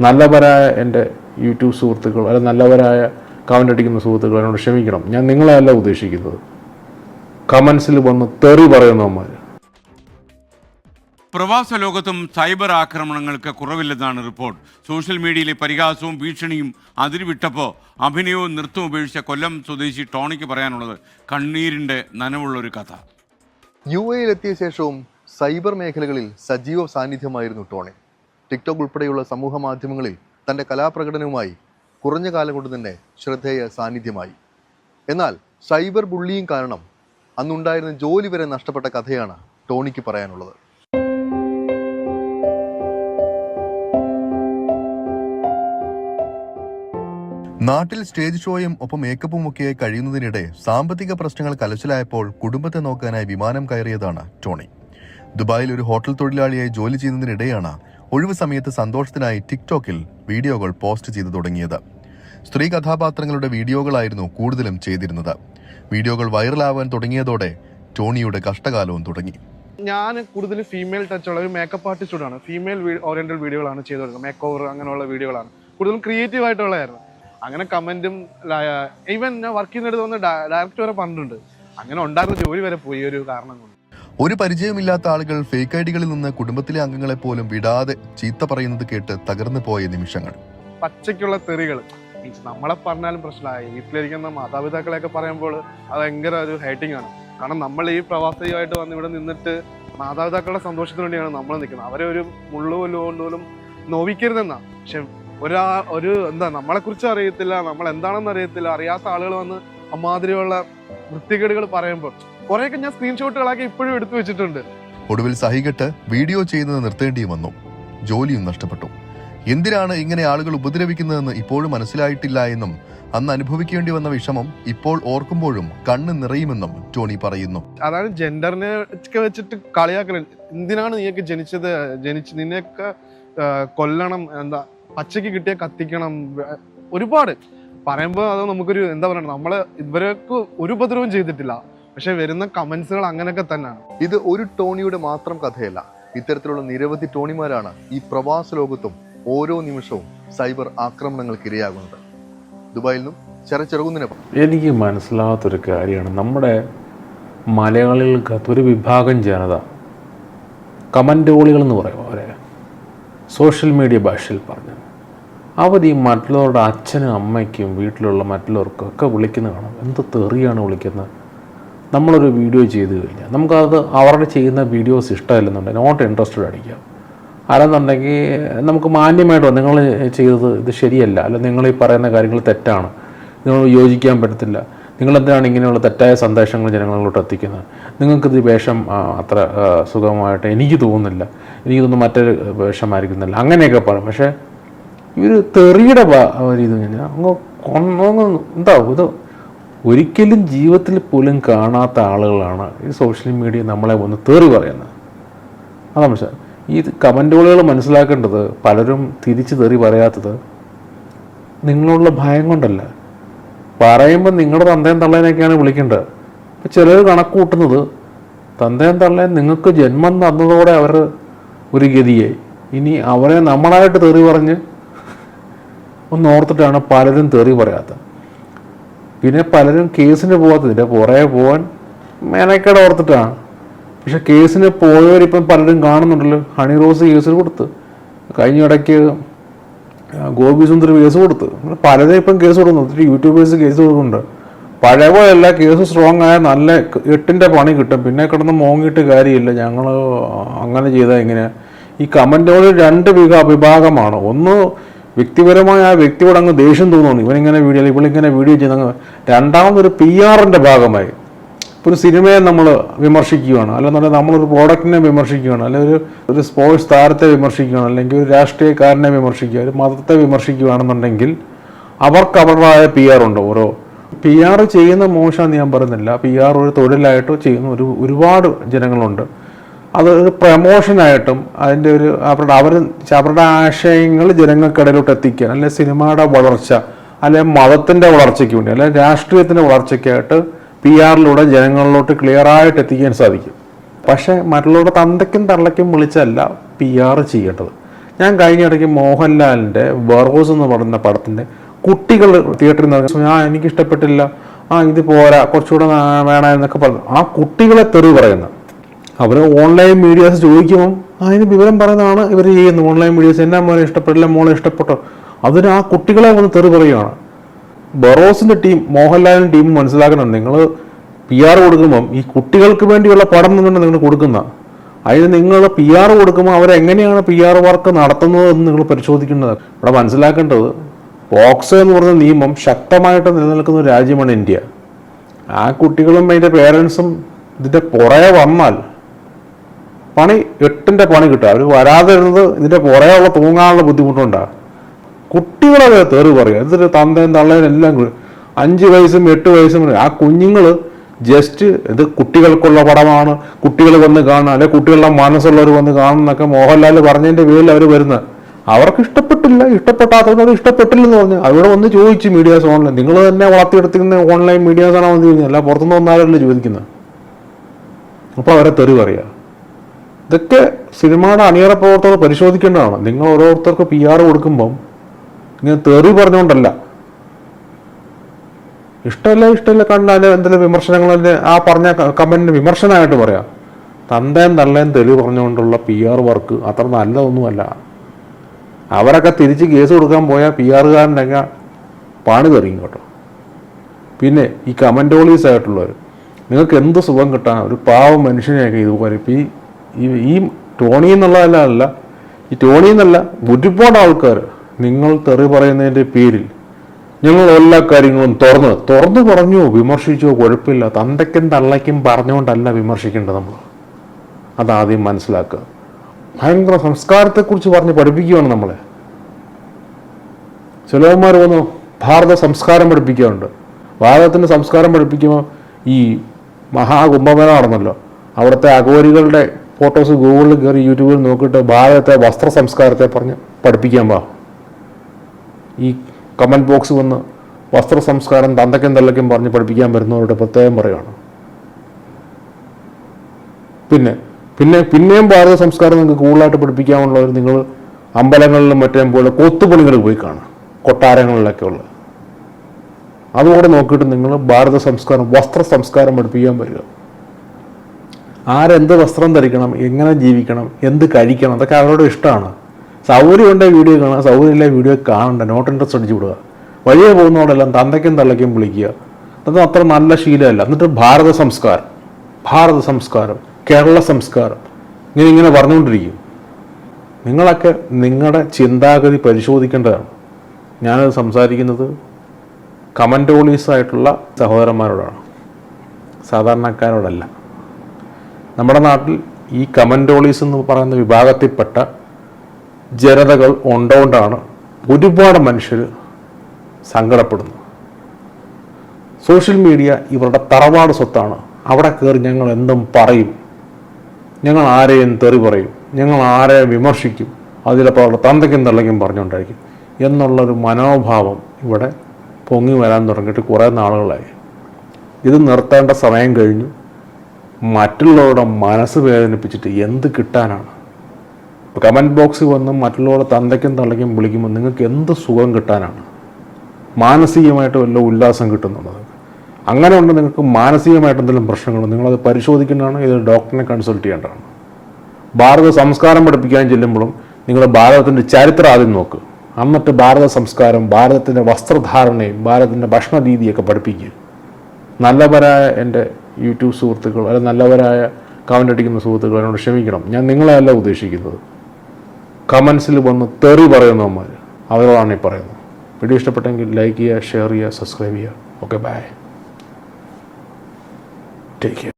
നല്ലവരായ എന്റെ യൂട്യൂബ് സുഹൃത്തുക്കൾ അല്ലെങ്കിൽ നല്ലവരായ കമന്റ് അടിക്കുന്ന സുഹൃത്തുക്കൾ എന്നോട് ക്ഷമിക്കണം. ഞാൻ നിങ്ങളെയല്ല ഉദ്ദേശിക്കുന്നത്. കമൻസിൽ വന്ന് തെറി പറയുന്നവന്മാർ. പ്രവാസ ലോകത്തും സൈബർ ആക്രമണങ്ങൾക്ക് കുറവില്ലെന്നാണ് റിപ്പോർട്ട്. സോഷ്യൽ മീഡിയയിലെ പരിഹാസവും ഭീഷണിയും അതിരുവിട്ടപ്പോൾ അഭിനയവും നൃത്തവും ഉപേക്ഷിച്ച കൊല്ലം സ്വദേശി ടോണിക്ക് പറയാനുള്ളത് കണ്ണീരിന്റെ നനവുള്ളൊരു കഥ. യു എയിലെത്തിയ ശേഷവും സൈബർ മേഖലകളിൽ സജീവ സാന്നിധ്യമായിരുന്നു ടോണി. ടിക്ടോക്ക് ഉൾപ്പെടെയുള്ള സമൂഹ മാധ്യമങ്ങളിൽ തന്റെ കലാപ്രകടനവുമായി കുറഞ്ഞ കാലം കൊണ്ട് തന്നെ ശ്രദ്ധേയ സാന്നിധ്യമായി. എന്നാൽ സൈബർ ബുള്ളിയും കാരണം അന്നുണ്ടായിരുന്ന ജോലി വരെ നഷ്ടപ്പെട്ട കഥയാണ് ടോണിക്ക് പറയാനുള്ളത്. നാട്ടിൽ സ്റ്റേജ് ഷോയും ഒപ്പം മേക്കപ്പും ഒക്കെ കഴിയുന്നതിനിടെ സാമ്പത്തിക പ്രശ്നങ്ങൾ കലശലായപ്പോൾ കുടുംബത്തെ നോക്കാനായി വിമാനം കയറിയതാണ് ടോണി. ദുബായിൽ ഒരു ഹോട്ടൽ തൊഴിലാളിയായി ജോലി ചെയ്യുന്നതിനിടെയാണ് ഒഴിവ് സമയത്ത് സന്തോഷത്തിനായി ടിക്ടോക്കിൽ വീഡിയോകൾ പോസ്റ്റ് ചെയ്തു തുടങ്ങിയത്. സ്ത്രീ കഥാപാത്രങ്ങളുടെ വീഡിയോകളായിരുന്നു കൂടുതലും ചെയ്തിരുന്നത്. വീഡിയോകൾ വൈറലാവാൻ തുടങ്ങിയതോടെ ടോണിയുടെ കഷ്ടകാലവും തുടങ്ങി. ഞാൻ കൂടുതലും ഫീമെയിൽ ടച്ച് ഉള്ള ഒരു മേക്കപ്പ് ആർട്ടിസ്റ്റോടാണ് ഫീമെയിൽ ഓറിയന്റഡ് വീഡിയോകളാണ് ചെയ്തു കൊടുക്കുന്നത്. മേക്ക് ഓവർ അങ്ങനെയുള്ള വീഡിയോകളാണ്. കൂടുതലും ക്രിയേറ്റീവ് ആയിട്ടുള്ളതായിരുന്നു. അങ്ങനെ കമന്റും ഈവൻ ഞാൻ വർക്ക് ചെയ്യുന്നിടത്ത് വന്ന് ഡയറക്റ്റ് വരെ പറഞ്ഞിട്ടുണ്ട്. അങ്ങനെ ഉണ്ടായിരുന്ന ജോലി വരെ പോയി ഒരു കാരണം കൊണ്ട്. ഒരു പരിചയമില്ലാത്ത ആളുകൾ ഫേക്ക് ഐഡികളിൽ നിന്ന് കുടുംബത്തിലെ അംഗങ്ങളെ പോലും വിടാതെ ചീത്ത പറയുന്നത് കേട്ട് തകർന്നു പോയ നിമിഷങ്ങൾ. പച്ചയ്ക്കുള്ള തെറികൾ. നമ്മളെ പറഞ്ഞാലും പ്രശ്നമായി വീട്ടിലിരിക്കുന്ന മാതാപിതാക്കളെയൊക്കെ പറയുമ്പോൾ അത് ഭയങ്കര ഒരു ഹൈറ്റിംഗ് ആണ്. കാരണം നമ്മൾ ഈ പ്രവാസിയുമായിട്ട് വന്ന് ഇവിടെ നിന്നിട്ട് മാതാപിതാക്കളുടെ സന്തോഷത്തിന് വേണ്ടിയാണ് നമ്മൾ നിൽക്കുന്നത്. അവരെ ഒരു മുള്ളു പോലും കൊണ്ട് പോലും നോവിക്കരുതെന്നാ. പക്ഷെ ഒരാ ഒരു എന്താ നമ്മളെക്കുറിച്ച് അറിയത്തില്ല നമ്മൾ എന്താണെന്ന് അറിയത്തില്ല. അറിയാത്ത ആളുകൾ വന്ന് അമാതിരിയുള്ള വൃത്തികേടുകൾ പറയുമ്പോൾ കുറെയൊക്കെ ഞാൻ സ്ക്രീൻഷോട്ടുകളാക്കി ഇപ്പോഴും എടുത്തു വെച്ചിട്ടുണ്ട്. ഒടുവിൽ സഹികെട്ട് വീഡിയോ ചെയ്യുന്നത് നിർത്തേണ്ടിയും വന്നു. ജോലിയും നഷ്ടപ്പെട്ടു. എന്തിനാണ് ഇങ്ങനെ ആളുകൾ ഉപദ്രവിക്കുന്നതെന്ന് ഇപ്പോഴും മനസ്സിലായിട്ടില്ല എന്നും അന്ന് അനുഭവിക്കേണ്ടി വന്ന വിഷമം ഇപ്പോൾ ഓർക്കുമ്പോഴും കണ്ണ് നിറയുമെന്നും ടോണി പറയുന്നു. അതാണ് ജെൻഡറിനെ ഒക്കെ വെച്ചിട്ട് കളിയാക്കൽ എന്തിനാണ് നീയൊക്കെ ജനിച്ചത്? ജനിച്ച് നിന്നെയൊക്കെ കൊല്ലണം എന്താ പച്ചയ്ക്ക് കിട്ടിയ കത്തിക്കണം ഒരുപാട്. പറയുമ്പോൾ അത് നമുക്കൊരു എന്താ പറയണം നമ്മൾ ഇവരൊക്കെ ഒരു ഉപദ്രവം ചെയ്തിട്ടില്ല. പക്ഷെ വരുന്ന കമന്റ്സുകൾ അങ്ങനെയൊക്കെ തന്നെയാണ്. ഇത് ഒരു ടോണിയുടെ മാത്രം കഥയല്ല. ഇത്തരത്തിലുള്ള നിരവധി ടോണിമാരാണ് ഈ പ്രവാസ ലോകത്തും ഓരോ നിമിഷവും സൈബർ ആക്രമണങ്ങൾക്ക് ഇരയാകുന്നത് ദുബായിൽ നിന്നും ചെറുചെറുകുന്നിനൊപ്പം എനിക്ക് മനസ്സിലാകാത്തൊരു കാര്യമാണ്. നമ്മുടെ മലയാളികൾക്കകത്ത് ഒരു വിഭാഗം ജനത കമന്റോളികൾ എന്ന് പറയും അവരെ. സോഷ്യൽ മീഡിയ ഭാഷയിൽ പറഞ്ഞു അവർ ഈ മറ്റുള്ളവരുടെ അച്ഛനും അമ്മയ്ക്കും വീട്ടിലുള്ള മറ്റുള്ളവർക്കും ഒക്കെ വിളിക്കുന്ന കാണാം. എന്ത് തെറിയാണ് വിളിക്കുന്നത്? നമ്മളൊരു വീഡിയോ ചെയ്ത് കഴിഞ്ഞാൽ നമുക്കത് അവരുടെ ചെയ്യുന്ന വീഡിയോസ് ഇഷ്ടമല്ലെന്നുണ്ടെങ്കിൽ നോട്ട് ഇൻട്രസ്റ്റഡ് അടിക്കാം അല്ലെന്നുണ്ടെങ്കിൽ നമുക്ക് മാന്യമായിട്ടോ നിങ്ങൾ ചെയ്തത് ഇത് ശരിയല്ല അല്ല നിങ്ങൾ ഈ പറയുന്ന കാര്യങ്ങൾ തെറ്റാണ് നിങ്ങൾ യോജിക്കാൻ പറ്റത്തില്ല നിങ്ങളെന്തിനാണ് ഇങ്ങനെയുള്ള തെറ്റായ സന്ദേശങ്ങൾ ജനങ്ങളിലോട്ട് എത്തിക്കുന്നത്? നിങ്ങൾക്കിത് വേഷം അത്ര സുഖമായിട്ട് എനിക്ക് തോന്നുന്നില്ല എനിക്ക് തോന്നുന്നു മറ്റൊരു വേഷമായിരിക്കുന്നില്ല അങ്ങനെയൊക്കെ പറയും. പക്ഷേ ഇവർ തെറിയുടെ ഇത് കഴിഞ്ഞാൽ എന്താ ഇത് ഒരിക്കലും ജീവിതത്തിൽ പോലും കാണാത്ത ആളുകളാണ് ഈ സോഷ്യൽ മീഡിയ നമ്മളെ ഒന്ന് തേറി പറയുന്നത്. അതാണ് മനസ്സിലായി ഈ കമന്റുകൾ മനസ്സിലാക്കേണ്ടത് പലരും തിരിച്ച് തെറി പറയാത്തത് നിങ്ങളുള്ള ഭയം കൊണ്ടല്ല. പറയുമ്പോൾ നിങ്ങളുടെ തന്തയും തള്ളേനൊക്കെയാണ് വിളിക്കേണ്ടത്. അപ്പം ചിലർ കണക്ക് കൂട്ടുന്നത് തന്തയും തള്ളേൻ നിങ്ങൾക്ക് ജന്മം തന്നതോടെ അവർ ഒരു ഗതിയായി. ഇനി അവരെ നമ്മളായിട്ട് തെറി പറഞ്ഞ് ഒന്ന് ഓർത്തിട്ടാണ് പലരും തെറി പറയാത്തത്. പിന്നെ പലരും കേസിന് പോകാത്തതിന്റെ പുറകെ പോകാൻ മേനക്കേട് ഓർത്തിട്ടാണ് പക്ഷെ കേസിന് പോയവരിപ്പം പലരും കാണുന്നുണ്ടല്ലോ. ഹണി റോസ് കേസിൽ കൊടുത്ത്. കഴിഞ്ഞ ഇടയ്ക്ക് ഗോപിസുന്ദർ ഗോപി സുന്ദർ കേസ് കൊടുത്ത്. പലരും ഇപ്പം കേസ് കൊടുക്കുന്നു ഒത്തിരി യൂട്യൂബേഴ്സ് കേസ് കൊടുക്കുന്നുണ്ട്. പഴയ പോലെയല്ല കേസ് സ്ട്രോങ് ആയ നല്ല എട്ടിന്റെ പണി കിട്ടും. പിന്നെ കിടന്ന് മോങ്ങിയിട്ട് കാര്യമില്ല. ഞങ്ങൾ അങ്ങനെ ചെയ്താൽ ഇങ്ങനെ. ഈ കമന്റുകൾ രണ്ട് വിഭാ വിഭാഗമാണ് ഒന്ന് വ്യക്തിപരമായ ആ വ്യക്തിയോട് അങ്ങ് ദേഷ്യം തോന്നുന്നു. ഇവനിങ്ങനെ വീഡിയോ ഇവളിങ്ങനെ വീഡിയോ ചെയ്യുന്ന രണ്ടാമതൊരു പി ആറിന്റെ ഭാഗമായി. ഇപ്പോൾ ഒരു സിനിമയെ നമ്മൾ വിമർശിക്കുകയാണ്. അല്ലെന്നുണ്ടെങ്കിൽ നമ്മളൊരു പ്രോഡക്റ്റിനെ വിമർശിക്കുകയാണ്. അല്ലെങ്കിൽ ഒരു ഒരു സ്പോർട്സ് താരത്തെ വിമർശിക്കുകയാണ്. അല്ലെങ്കിൽ ഒരു രാഷ്ട്രീയക്കാരനെ വിമർശിക്കുക ഒരു മതത്തെ വിമർശിക്കുകയാണെന്നുണ്ടെങ്കിൽ അവർക്ക് അവരുടേതായ പി ആർ ഉണ്ട് ഓരോ. പി ആർ ചെയ്യുന്ന മോശമെന്ന് ഞാൻ പറയുന്നില്ല. പി ആർ ഒരു തൊഴിലായിട്ടോ ചെയ്യുന്ന ഒരു ഒരുപാട് ജനങ്ങളുണ്ട്. അത് പ്രമോഷനായിട്ടും അതിന്റെ ഒരു അവരുടെ അവർ അവരുടെ ആശയങ്ങൾ ജനങ്ങൾക്കിടയിലോട്ട് എത്തിക്കാൻ അല്ലെങ്കിൽ സിനിമയുടെ വളർച്ച അല്ലെങ്കിൽ മതത്തിന്റെ വളർച്ചയ്ക്ക് വേണ്ടി അല്ലെ രാഷ്ട്രീയത്തിന്റെ വളർച്ചയ്ക്കായിട്ട് പി ആറിലൂടെ ജനങ്ങളിലോട്ട് ക്ലിയർ ആയിട്ട് എത്തിക്കാൻ സാധിക്കും. പക്ഷേ മറ്റുള്ളവരുടെ തന്തയ്ക്കും തള്ളയ്ക്കും വിളിച്ചല്ല പി ആർ ചെയ്യേണ്ടത്. ഞാൻ കഴിഞ്ഞ ഇടയ്ക്ക് മോഹൻലാലിന്റെ ബറോസ് എന്ന് പറയുന്ന പടത്തിന്റെ കുട്ടികൾ തിയേറ്ററിൽ നിന്ന് ഇറങ്ങി ഞാൻ എനിക്ക് ഇഷ്ടപ്പെട്ടില്ല ആ ഇത് പോരാ കുറച്ചുകൂടെ വേണം എന്നൊക്കെ പറഞ്ഞു. ആ കുട്ടികളെ തെറി പറയുന്ന അവർ ഓൺലൈൻ മീഡിയാസ് ചോദിക്കുമ്പം അതിന് വിവരം പറയുന്നതാണ് ഇവർ ചെയ്യുന്നത്. ഓൺലൈൻ മീഡിയാസ് എന്നാ മോനെ ഇഷ്ടപ്പെട്ടില്ല മോളെ ഇഷ്ടപ്പെട്ടോ? അതിന് ആ കുട്ടികളെ വന്ന് തെറി പറയുകയാണ് ബറോസിന്റെ ടീം മോഹൻലാലിന്റെ ടീം മനസ്സിലാക്കണം. നിങ്ങൾ പി ആർ കൊടുക്കുമ്പം ഈ കുട്ടികൾക്ക് വേണ്ടിയുള്ള പടം തന്നെ നിങ്ങൾ കൊടുക്കുന്ന. അതിന് നിങ്ങൾ പി ആർ കൊടുക്കുമ്പോൾ അവരെങ്ങനെയാണ് പി ആർ വർക്ക് നടത്തുന്നത് എന്ന് നിങ്ങൾ പരിശോധിക്കേണ്ടത്. ഇവിടെ മനസ്സിലാക്കേണ്ടത് ബോക്സ് എന്ന് പറഞ്ഞ നിയമം ശക്തമായിട്ട് നിലനിൽക്കുന്ന ഒരു രാജ്യമാണ് ഇന്ത്യ. ആ കുട്ടികളും അതിന്റെ പേരൻസും ഇതിന്റെ പുറകെ വന്നാൽ പണി എട്ടിന്റെ പണി കിട്ടുക അവർ വരാതെ ഇരുന്നത് ഇതിന്റെ പുറകെയുള്ള തൂങ്ങാനുള്ള ബുദ്ധിമുട്ടുണ്ടാകും കുട്ടികളെ തെറി പറയുക. എന്നിട്ട് തന്തയും തള്ളയും എല്ലാം അഞ്ച് വയസ്സും എട്ട് വയസ്സും ആ കുഞ്ഞുങ്ങൾ ജസ്റ്റ് ഇത് കുട്ടികൾക്കുള്ള പടമാണ്. കുട്ടികൾ വന്ന് കാണുക. അല്ലെ കുട്ടികളുടെ മനസ്സുള്ളവർ വന്ന് കാണുന്നൊക്കെ മോഹൻലാൽ പറഞ്ഞതിന്റെ പേരിൽ അവർ വരുന്നത്. അവർക്ക് ഇഷ്ടപ്പെട്ടില്ല. ഇഷ്ടപ്പെട്ടാത്തവർ ഇഷ്ടപ്പെട്ടില്ലെന്ന് പറഞ്ഞു. അവിടെ വന്ന് ചോദിച്ചു മീഡിയാസ് ഓൺലൈൻ നിങ്ങൾ തന്നെ വളർത്തിയെടുത്തിരുന്ന ഓൺലൈൻ മീഡിയാസ് ആണോ വന്ന് ചോദിക്കുന്നത് അല്ല പുറത്തുനിന്ന് വന്നാലല്ലേ ചോദിക്കുന്നത്. അപ്പോൾ അവരെ തെറി പറയുക. ഇതൊക്കെ സിനിമയുടെ അണിയറ പ്രവർത്തകർ പരിശോധിക്കേണ്ടതാണ്. നിങ്ങൾ ഓരോരുത്തർക്ക് പി ആർ കൊടുക്കുമ്പം ഇങ്ങനെ തെറി പറഞ്ഞുകൊണ്ടല്ല. ഇഷ്ടമല്ല ഇഷ്ടമല്ല കണ്ടാൽ എന്തെങ്കിലും വിമർശനങ്ങൾ ആ പറഞ്ഞ കമന്റിന് വിമർശനമായിട്ട് പറയാം. തന്തയും തള്ളയും തെറി പറഞ്ഞുകൊണ്ടുള്ള പി ആർ വർക്ക് അത്ര നല്ലതൊന്നുമല്ല. അവരൊക്കെ തിരിച്ച് കേസ് കൊടുക്കാൻ പോയാൽ പി ആറുകാരനൊക്കെ പണി തെറിയും കേട്ടോ. പിന്നെ ഈ കമന്റോളീസ് ആയിട്ടുള്ളവർ നിങ്ങൾക്ക് എന്ത് സുഖം കിട്ടാൻ ഒരു പാവം മനുഷ്യനെയൊക്കെ ഇതുപോലെ ഈ ഈ- ഈ ടോണി എന്നുള്ളതല്ല ഈ ടോണി എന്നല്ല ഒരുപാട് ആൾക്കാർ നിങ്ങൾ തെറി പറയുന്നതിന്റെ പേരിൽ ഞങ്ങൾ എല്ലാ കാര്യങ്ങളും തുറന്ന് തുറന്നു പറഞ്ഞോ വിമർശിച്ചോ കുഴപ്പമില്ല. തന്തയ്ക്കും തള്ളയ്ക്കും പറഞ്ഞുകൊണ്ടല്ല വിമർശിക്കേണ്ടത് നമ്മൾ. അതാദ്യം മനസ്സിലാക്കുക. ഭയങ്കര സംസ്കാരത്തെക്കുറിച്ച് പറഞ്ഞ് പഠിപ്പിക്കുകയാണ് നമ്മളെ. ചിലവന്മാർ വന്നു ഭാരത സംസ്കാരം പഠിപ്പിക്കാറുണ്ട്. ഭാരതത്തിന്റെ സംസ്കാരം പഠിപ്പിക്കുമ്പോൾ ഈ മഹാകുംഭമേള നടന്നല്ലോ. അവിടുത്തെ അഘോരികളുടെ ഫോട്ടോസ് ഗൂഗിളിൽ കയറി യൂട്യൂബിൽ നോക്കിയിട്ട് ഭാരതത്തെ വസ്ത്ര സംസ്കാരത്തെ പറഞ്ഞ് പഠിപ്പിക്കാൻ പാ ഈ കമന്റ് ബോക്സ് വന്ന് വസ്ത്ര സംസ്കാരം തന്തയ്ക്കും തള്ളയ്ക്കും പറഞ്ഞ് പഠിപ്പിക്കാൻ വരുന്നവരുടെ പ്രത്യേകം പറയുകയാണ് പിന്നെ പിന്നെ പിന്നെയും ഭാരത സംസ്കാരം നിങ്ങൾക്ക് കൂടുതലായിട്ട് പഠിപ്പിക്കാനുള്ളവർ നിങ്ങൾ അമ്പലങ്ങളിലും മറ്റേ പോലെ കൊത്തുപണികൾ പോയി കാണാം കൊട്ടാരങ്ങളിലൊക്കെ ഉള്ളത് അതുകൂടെ നോക്കിയിട്ട് നിങ്ങൾ ഭാരത സംസ്കാരം വസ്ത്ര സംസ്കാരം പഠിപ്പിക്കാൻ വരിക. ആരെന്ത് വസ്ത്രം ധരിക്കണം എങ്ങനെ ജീവിക്കണം എന്ത് കഴിക്കണം അതൊക്കെ അവരോട് ഇഷ്ടമാണ്. സൗകര്യം ഉണ്ടെങ്കിൽ വീഡിയോ കാണുക സൗകര്യമില്ല വീഡിയോ കാണണ്ട നോട്ട് ഇൻട്രസ്റ്റ് അടിച്ചു വിടുക. വഴിയെ പോകുന്നതോടെല്ലാം തന്തയ്ക്കും തള്ളയ്ക്കും വിളിക്കുക. അത് അത്ര നല്ല ശീലമല്ല. എന്നിട്ട് ഭാരത സംസ്കാരം ഭാരത സംസ്കാരം കേരള സംസ്കാരം ഇങ്ങനെ ഇങ്ങനെ പറഞ്ഞുകൊണ്ടിരിക്കും. നിങ്ങളൊക്കെ നിങ്ങളുടെ ചിന്താഗതി പരിശോധിക്കേണ്ടതാണ്. ഞാനത് സംസാരിക്കുന്നത് കമന്റോളീസായിട്ടുള്ള സഹോദരന്മാരോടാണ്. സാധാരണക്കാരോടല്ല. നമ്മുടെ നാട്ടിൽ ഈ കമന്റോളീസ് എന്ന് പറയുന്ന വിഭാഗത്തിൽപ്പെട്ട ജനതകൾ ഉണ്ടോണ്ടാണ് ഒരുപാട് മനുഷ്യർ സങ്കടപ്പെടുന്നത്. സോഷ്യൽ മീഡിയ ഇവരുടെ തറവാട് സ്വത്താണ്. അവിടെ കയറി ഞങ്ങൾ എന്തും പറയും. ഞങ്ങൾ ആരെയും തെറി പറയും. ഞങ്ങൾ ആരെ വിമർശിക്കും. അതിലപ്പോൾ അവരുടെ തന്തയ്ക്കും തള്ളയ്ക്കും പറഞ്ഞുകൊണ്ടായിരിക്കും. എന്നുള്ളൊരു മനോഭാവം ഇവിടെ പൊങ്ങി വരാൻ തുടങ്ങിയിട്ട് കുറേ നാളുകളായി. ഇത് നിർത്തേണ്ട സമയം കഴിഞ്ഞു. മറ്റുള്ളവരുടെ മനസ്സ് വേദനിപ്പിച്ചിട്ട് എന്ത് കിട്ടാനാണ്? കമന്റ് ബോക്സിൽ വന്ന് മറ്റുള്ളവരുടെ തന്തയ്ക്കും തള്ളയ്ക്കും വിളിക്കുമ്പോൾ നിങ്ങൾക്ക് എന്ത് സുഖം കിട്ടാനാണ്? മാനസികമായിട്ട് വല്ല ഉല്ലാസം കിട്ടുന്നുള്ളത് അങ്ങനെ ഉണ്ട് നിങ്ങൾക്ക് മാനസികമായിട്ട് എന്തെങ്കിലും പ്രശ്നങ്ങൾ നിങ്ങളത് പരിശോധിക്കേണ്ടതാണ് ഇത് ഡോക്ടറിനെ കൺസൾട്ട് ചെയ്യേണ്ടതാണ്. ഭാരത സംസ്കാരം പഠിപ്പിക്കാൻ ചെല്ലുമ്പോഴും നിങ്ങൾ ഭാരതത്തിന്റെ ചരിത്രം ആദ്യം നോക്ക്. എന്നിട്ട് ഭാരത സംസ്കാരം ഭാരതത്തിന്റെ വസ്ത്രധാരണയും ഭാരതത്തിന്റെ ഭക്ഷണ രീതിയൊക്കെ പഠിപ്പിക്കുക. നല്ലവരായ എന്റെ യൂട്യൂബ് സുഹൃത്തുക്കൾ അല്ലെങ്കിൽ നല്ലവരായ കമന്റ് അടിക്കുന്ന സുഹൃത്തുക്കൾ എന്നോട് ക്ഷമിക്കണം. ഞാൻ നിങ്ങളെയല്ല ഉദ്ദേശിക്കുന്നത്. കമൻസിൽ വന്ന് തെറി പറയുന്നവന്മാർ അവരോടാണ് ഈ പറയുന്നത്. വീഡിയോ ഇഷ്ടപ്പെട്ടെങ്കിൽ ലൈക്ക് ചെയ്യുക ഷെയർ ചെയ്യുക സബ്സ്ക്രൈബ് ചെയ്യുക. Okay bye. Take care.